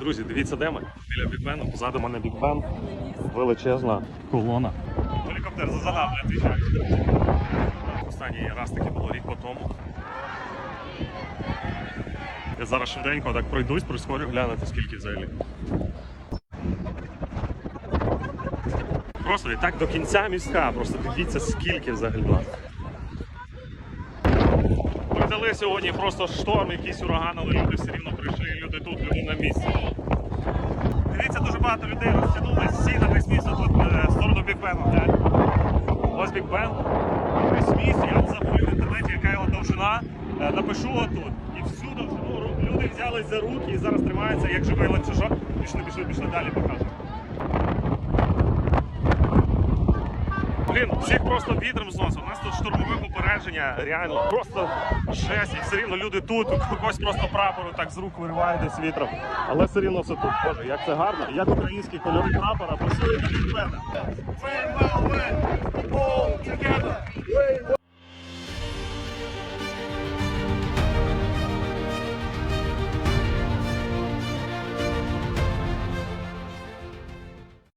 Друзі, дивіться, де ми. Біля Бікбену. Позаду мене Бікбен. Величезна колона. Гелікоптер зазадав, не відвічаю. Останній раз таке було рік по тому. Я зараз швиденько так пройдусь, прискорю, глянути, скільки взагалі. Просто і так до кінця містка, просто дивіться, скільки взагалі нас. Придали сьогодні просто шторм, якийсь ураган, але люди все рівно прийшли, люди тут, люди на місці. Багато людей розтягнули, всі на весь місто тут е, в сторону Біг Бену. Ось Бікбен. Весь міст, я забув в інтернеті, яка його довжина. Е, Напишу отут. І всю довжину люди взялись за руки і зараз тримаються як живий ланцюжок. Пішли, пішли, пішли далі покажу. Блін, всіх просто вітром зносить. У нас тут штурмове попередження, реально просто жесть. І все рівно люди тут, у когось просто прапору так з рук вириває десь вітром. Але все рівно все тут. Боже, як це гарно. Як українські кольори прапора працюють на мене.